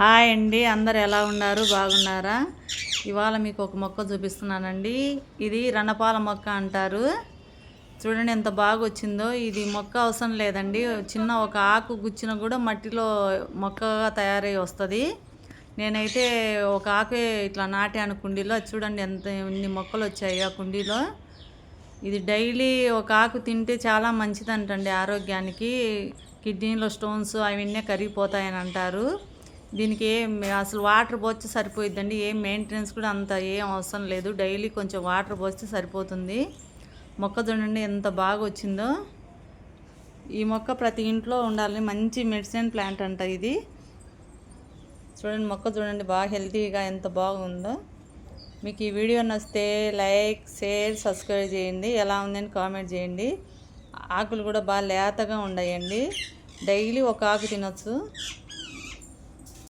Hi అండి అందరు ఎలా ఉన్నారు? బాగున్నారా? ఇవాళ మీకు ఒక మొక్క చూపిస్తున్నానండి. ఇది రణపాల మొక్క అంటారు. చూడండి ఎంత బాగా వచ్చిందో ఇది మొక్క అవసరం లేదండి. చిన్న ఒక ఆకు గుచ్చిన కూడా మట్టిలో మొక్కగా తయారై వస్తుంది. నేనైతే ఒక ఆకే ఇట్లా నాటాను కుండీలో. అది చూడండి ఎంత ఎన్ని మొక్కలు వచ్చాయి ఆ కుండీలో. ఇది డైలీ ఒక ఆకు తింటే చాలా మంచిదంటండి ఆరోగ్యానికి. కిడ్నీలో స్టోన్స్ అవన్నీ కరిగిపోతాయని అంటారు. దీనికి ఏం అసలు వాటర్ పోస్తే సరిపోయిద్దండి ఏం మెయింటెనెన్స్ కూడా అంత ఏం అవసరం లేదు. డైలీ కొంచెం వాటర్ పోస్తే సరిపోతుంది. మొక్క చూడండి ఎంత బాగా వచ్చిందో ఈ మొక్క ప్రతి ఇంట్లో ఉండాలి మంచి మెడిసిన్ ప్లాంట్ అంట ఇది. చూడండి మొక్క చూడండి బాగా హెల్తీగా ఎంత బాగుందో. మీకు ఈ వీడియో నచ్చితే లైక్ షేర్ సబ్స్క్రైబ్ చేయండి. ఎలా ఉందని కామెంట్ చేయండి. ఆకులు కూడా బాగా లేతగా ఉండయండి. డైలీ ఒక ఆకు తినొచ్చు.